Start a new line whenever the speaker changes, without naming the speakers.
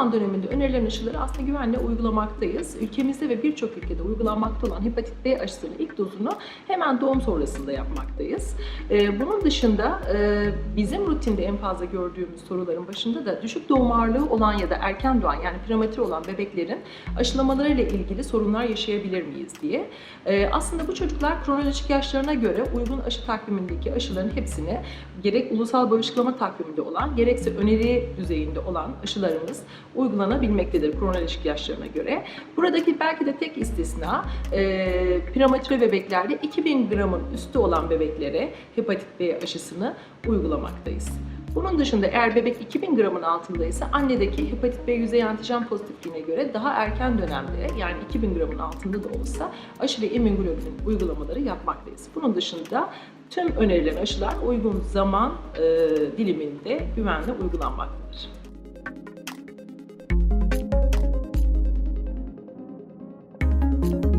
doğan döneminde önerilen aşıları aslında güvenle uygulamaktayız. Ülkemizde ve birçok ülkede uygulanmakta olan hepatit B aşısının ilk dozunu hemen doğum sonrasında yapmaktayız. Ee, bunun dışında e, bizim rutinde en fazla gördüğümüz soruların başında da düşük doğum ağırlığı olan ya da erken doğan yani prematür olan bebeklerin aşılamalarıyla ilgili sorunlar yaşayabilir miyiz diye. Ee, aslında bu çocuklar kronolojik yaşlarına göre uygun aşı takvimindeki aşıların hepsini gerek ulusal bağışıklama takviminde olan gerekse öneri düzeyinde olan aşılarımız uygulanabilmektedir kronolojik yaşlarına göre. Buradaki belki de tek istisna e, prematüre bebeklerde 2000 gramın üstü olan bebeklere hepatit B aşısını uygulamaktayız. Bunun dışında eğer bebek 2000 gramın altındaysa annedeki hepatit B yüzey antijen pozitifliğine göre daha erken dönemde yani 2000 gramın altında da olsa aşı ve immünoglobulin uygulamaları yapmaktayız. Bunun dışında tüm önerilen aşılar uygun zaman e, diliminde güvenle uygulanmaktadır. Thank you.